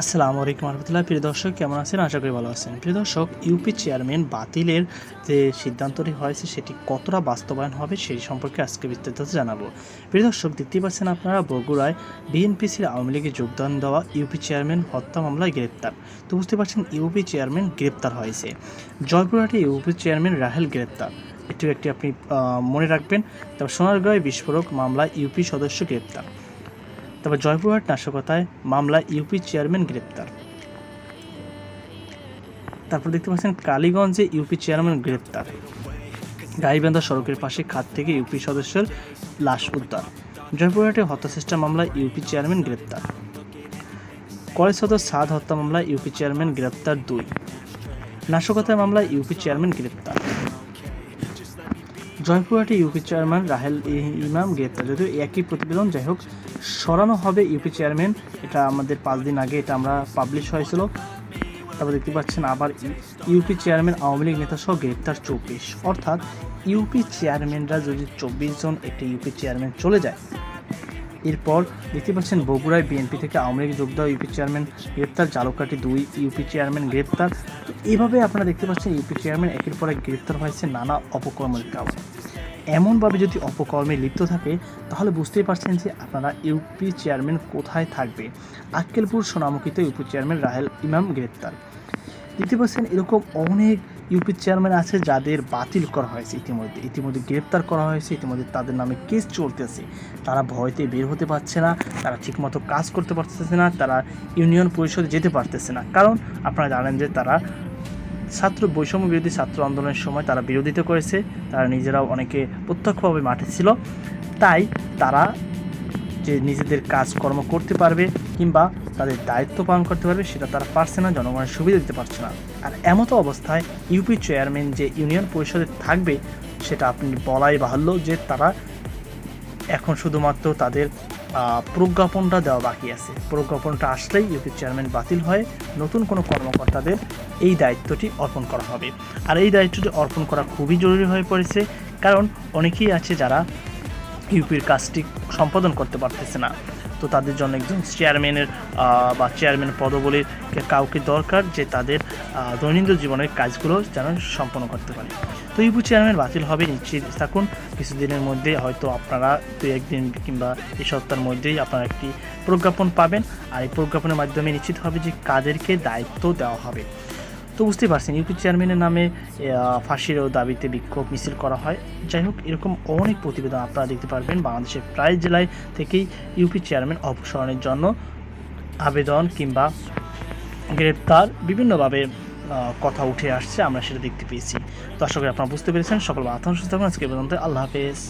আসসালামু আলাইকুম রহমতুল্লাহ। প্রিয় দর্শক, কেমন আছেন? আশা করি ভালো আছেন। প্রিয় দর্শক, ইউপি চেয়ারম্যান বাতিলের যে সিদ্ধান্তটি হয়েছে, সেটি কতটা বাস্তবায়ন হবে সেই সম্পর্কে আজকে বিস্তারিত জানাব। প্রিয় দর্শক, দেখতেই পাচ্ছেন আপনারা, বগুড়ায় বিএনপিসির আওয়ামী লীগে যোগদান দেওয়া ইউপি চেয়ারম্যান হত্যা মামলায় গ্রেপ্তার। তো বুঝতে পারছেন, ইউপি চেয়ারম্যান গ্রেপ্তার হয়েছে। জয়পুরহাটে ইউপি চেয়ারম্যান রাহেল গ্রেপ্তার। এটিও একটি আপনি মনে রাখবেন তারপর সোনারগাঁয়ে বিস্ফোরক মামলায় ইউপি সদস্য গ্রেপ্তার। তবে জয়পুরহাট নাশকতায় মামলায় ইউপি চেয়ারম্যান গ্রেপ্তার। তারপর দেখতে পাচ্ছেন কালীগঞ্জে ইউপি চেয়ারম্যান গ্রেপ্তার। গাইবান্ধা সড়কের পাশে খাত থেকে ইউপি সদস্যের লাশ উদ্ধার। জয়পুরহাটে হত্যাচেষ্টা মামলায় ইউপি চেয়ারম্যান গ্রেপ্তার। কলেজ সদর সাদ হত্যা মামলায় ইউপি চেয়ারম্যান গ্রেপ্তার দুই। নাশকতায় মামলায় ইউপি চেয়ারম্যান গ্রেপ্তার। জয়পুরহাটে ইউপি চেয়ারম্যান রাহেল ইমাম গ্রেপ্তার। যদিও একই প্রতিবেদন, যাই হোক, সরানো হবে ইউপি চেয়ারম্যান। এটা আমাদের পাঁচ দিন আগে এটা আমরা পাবলিশ হয়েছিল। তারপর দেখতে পাচ্ছেন আবার U- UP chairman, Awami League নেতা সহ গ্রেপ্তার চব্বিশ। অর্থাৎ ইউপি চেয়ারম্যানরা যদি চব্বিশ জন একটি ইউপি চেয়ারম্যান চলে যায়, এরপর দেখতে পাচ্ছেন বগুড়ায় বিএনপি থেকে আওয়ামী লীগ যোগ দেওয়া ইউপি চেয়ারম্যান গ্রেপ্তার, জালকাটি দুই ইউপি চেয়ারম্যান গ্রেপ্তার। তো এইভাবে আপনারা দেখতে পাচ্ছেন ইউপি চেয়ারম্যান একের পর এক গ্রেপ্তার হয়েছে নানা অপকর্মের কারণে। এমনভাবে যদি অপকর্মে লিপ্ত থাকে, তাহলে বুঝতেই পারছেন যে আপনারা ইউপি চেয়ারম্যান কোথায় থাকবে। আক্কেলপুর সোনামুখীতে ইউপি চেয়ারম্যান রাহেল ইমাম গ্রেপ্তার। দেখতে পাচ্ছেন, এরকম অনেক ইউপি চেয়ারম্যান আছে যাদের বাতিল করা হয়েছে ইতিমধ্যে। ইতিমধ্যে গ্রেপ্তার করা হয়েছে, ইতিমধ্যে তাদের নামে কেস চলতেছে। তারা ভয়তে বের হতে পারছে না, তারা ঠিকমতো কাজ করতে পারতেছে না, তারা ইউনিয়ন পরিষদে যেতে পারতেছে না। কারণ আপনারা জানেন যে তারা ছাত্র বৈষম্য বিরোধী ছাত্র আন্দোলনের সময় তারা বিরোধিতা করেছে, তারা নিজেরাও অনেকে প্রত্যক্ষভাবে মাঠে ছিল। তাই তারা যে নিজেদের কাজকর্ম করতে পারবে কিংবা তাদের দায়িত্ব পালন করতে পারবে, সেটা তারা পারছে না, জনগণের সুবিধা দিতে পারছে না। আর এমতো অবস্থায় ইউপি চেয়ারম্যান যে ইউনিয়ন পরিষদে থাকবে, সেটা আপনি বলাই বাহুল্য যে তারা এখন শুধুমাত্র তাদের প্রজ্ঞাপনটা দেওয়া বাকি আছে। প্রজ্ঞাপনটা আসলেই ইউপি চেয়ারম্যান বাতিল হয়ে নতুন কোনো কর্মকর্তাদের এই দায়িত্বটি অর্পণ করা হবে। আর এই দায়িত্বটি অর্পণ করা খুবই জরুরি হয়ে পড়েছে, কারণ অনেকেই আছে যারা ইউপির কাজটি সম্পাদন করতে পারতেছে না। তো তাদের জন্য একজন চেয়ারম্যানের বা চেয়ারম্যান পদবলির কাউকে দরকার যে তাদের দৈনন্দিন জীবনের কাজগুলো যেন সম্পন্ন করতে পারে। তো ইউপি চেয়ারম্যান বাতিল হবে নিশ্চিত। থাকুন, কিছুদিনের মধ্যে হয়তো আপনারা দু একদিন কিংবা এই সপ্তাহের মধ্যেই আপনারা একটি প্রজ্ঞাপন পাবেন। আর এই প্রজ্ঞাপনের মাধ্যমে নিশ্চিত হবে যে কাদেরকে দায়িত্ব দেওয়া হবে। তো বুঝতেই পারছেন, ইউপি চেয়ারম্যানের নামে ফাঁসির দাবিতে বিক্ষোভ মিছিল করা হয়। যাই হোক, এরকম অনেক প্রতিবেদন আপনারা দেখতে পারবেন বাংলাদেশের প্রায় জেলায় থেকেই ইউপি চেয়ারম্যান অপসারণের জন্য আবেদন কিংবা গ্রেপ্তার বিভিন্নভাবে কথা উঠে আসছে, আমরা সেটা দেখতে পেয়েছি। দর্শকের আপনারা বুঝতে পেরেছেন। সকল আত্মসুস্থ থাকুন আজকে পর্যন্ত আল্লাহ হাফেজ।